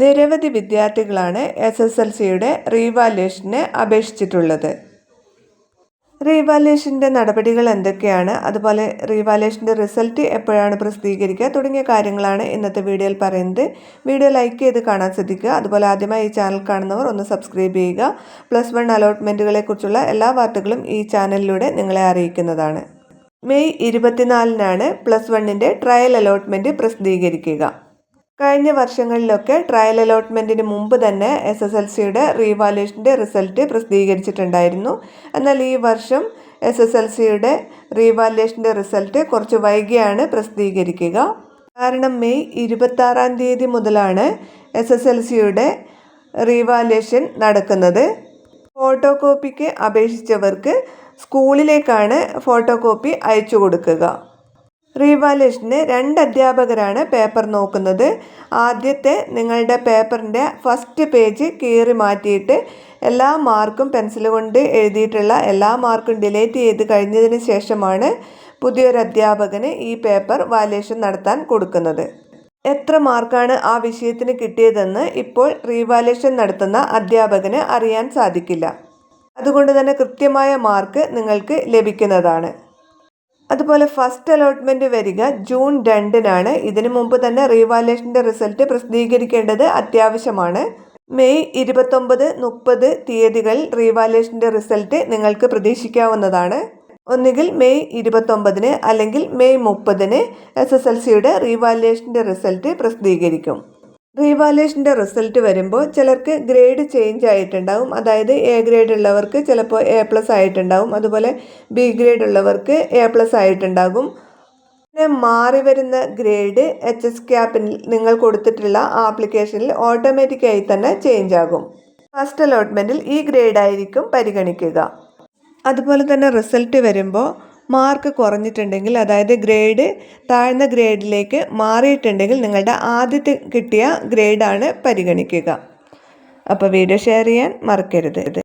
നിരവധി വിദ്യാർത്ഥികളാണ് S S L സിയുടെ റീവാലുവേഷന് അപേക്ഷിച്ചിട്ടുള്ളത്. റീവാലുവേഷന്റെ നടപടികൾ എന്തൊക്കെയാണ്? അതുപോലെ റീവാലുവേഷന്റെ റിസൾട്ട് എപ്പോഴാണ് പ്രസിദ്ധീകരിക്കുക? തുടങ്ങിയ കാര്യങ്ങളാണ് ഇന്നത്തെ വീഡിയോയിൽ പറയുന്നത്. വീഡിയോ ലൈക്ക് ചെയ്ത് കാണാൻ ശ്രദ്ധിക്കുക. അതുപോലെ ആദ്യമായി ഈ ചാനൽ കാണുന്നവർ ഒന്ന് സബ്സ്ക്രൈബ് ചെയ്യുക. പ്ലസ് വൺ അലോട്ട്മെന്റുകളെക്കുറിച്ചുള്ള എല്ലാ വാർത്തകളും ഈ ചാനലിലൂടെ നിങ്ങളെ അറിയിക്കുന്നതാണ്. മെയ് ഇരുപത്തിനാലിനാണ് പ്ലസ് വണ്ണിന്റെ ട്രയൽ അലോട്ട്മെന്റ് പ്രസിദ്ധീകരിക്കുക. കഴിഞ്ഞ വർഷങ്ങളിലൊക്കെ ട്രയൽ അലോട്ട്മെന്റിന് മുമ്പ് തന്നെ എസ് എസ് എൽ സിയുടെ റീവാലുവേഷന്റെ റിസൾട്ട് പ്രസിദ്ധീകരിച്ചിട്ടുണ്ടായിരുന്നു. എന്നാൽ ഈ വർഷം എസ് എസ് എൽ സിയുടെ റീവാലുവേഷന്റെ റിസൾട്ട് കുറച്ച് വൈകിയാണ് പ്രസിദ്ധീകരിക്കുക. കാരണം മെയ് ഇരുപത്താറാം തീയതി മുതലാണ് എസ് എസ് എൽ സിയുടെ റീവാലുവേഷൻ നടക്കുന്നത്. ഫോട്ടോ കോപ്പിക്ക് അപേക്ഷിച്ചവർക്ക് സ്കൂളിലേക്കാണ് ഫോട്ടോ കോപ്പി അയച്ചു കൊടുക്കുക. റീവാലുവേഷന് രണ്ട് അധ്യാപകരാണ് പേപ്പർ നോക്കുന്നത്. ആദ്യത്തെ നിങ്ങളുടെ പേപ്പറിന്റെ ഫസ്റ്റ് പേജ് കീറി മാറ്റിയിട്ട് എല്ലാ മാർക്കും പെൻസിൽ കൊണ്ട് എഴുതിയിട്ടുള്ള എല്ലാ മാർക്കും ഡിലീറ്റ് ചെയ്ത് കഴിഞ്ഞതിന് ശേഷമാണ് പുതിയൊരു അധ്യാപകന് ഈ പേപ്പർ വാലേഷൻ നടത്താൻ കൊടുക്കുന്നത്. എത്ര മാർക്കാണ് ആ വിഷയത്തിന് കിട്ടിയതെന്ന് ഇപ്പോൾ റീവാലുവേഷൻ നടത്തുന്ന അധ്യാപകന് അറിയാൻ സാധിക്കില്ല. അതുകൊണ്ട് തന്നെ കൃത്യമായ മാർക്ക് നിങ്ങൾക്ക് ലഭിക്കുന്നതാണ്. അതുപോലെ ഫസ്റ്റ് അലോട്ട്മെന്റ് വരിക ജൂൺ രണ്ടിനാണ്. ഇതിനു മുമ്പ് തന്നെ റീവാലുവേഷന്റെ റിസൾട്ട് പ്രസിദ്ധീകരിക്കേണ്ടത് അത്യാവശ്യമാണ്. മെയ് ഇരുപത്തൊമ്പത് മുപ്പത് തീയതികളിൽ റീവാലുവേഷന്റെ റിസൾട്ട് നിങ്ങൾക്ക് പ്രതീക്ഷിക്കാവുന്നതാണ്. ഒന്നുകിൽ മെയ് ഇരുപത്തൊമ്പതിന് അല്ലെങ്കിൽ മെയ് മുപ്പതിന് എസ് എസ് എൽ സിയുടെ റീവാലുവേഷന്റെ റിസൾട്ട് പ്രസിദ്ധീകരിക്കും. റീവാലുവേഷന്റെ റിസൾട്ട് വരുമ്പോൾ ചിലർക്ക് ഗ്രേഡ് ചേഞ്ച് ആയിട്ടുണ്ടാവും. അതായത് എ ഗ്രേഡ് ഉള്ളവർക്ക് ചിലപ്പോൾ എ പ്ലസ് ആയിട്ടുണ്ടാവും. അതുപോലെ ബി ഗ്രേഡ് ഉള്ളവർക്ക് എ പ്ലസ് ആയിട്ടുണ്ടാകും. പിന്നെ മാറി വരുന്ന ഗ്രേഡ് എച്ച് എസ് ക്യാപ്പിൽ നിങ്ങൾ കൊടുത്തിട്ടുള്ള ആപ്ലിക്കേഷനിൽ ഓട്ടോമാറ്റിക്കായി തന്നെ ചേഞ്ച് ആകും. ഫസ്റ്റ് അലോട്ട്മെന്റിൽ ഈ ഗ്രേഡ് ആയിരിക്കും പരിഗണിക്കുക. അതുപോലെ തന്നെ റിസൾട്ട് വരുമ്പോൾ മാർക്ക് കുറഞ്ഞിട്ടുണ്ടെങ്കിൽ അതായത് ഗ്രേഡ് താഴ്ന്ന ഗ്രേഡിലേക്ക് മാറിയിട്ടുണ്ടെങ്കിൽ നിങ്ങളുടെ ആദ്യത്തെ കിട്ടിയ ഗ്രേഡാണ് പരിഗണിക്കുക. അപ്പോൾ വീഡിയോ ഷെയർ ചെയ്യാൻ മറക്കരുത്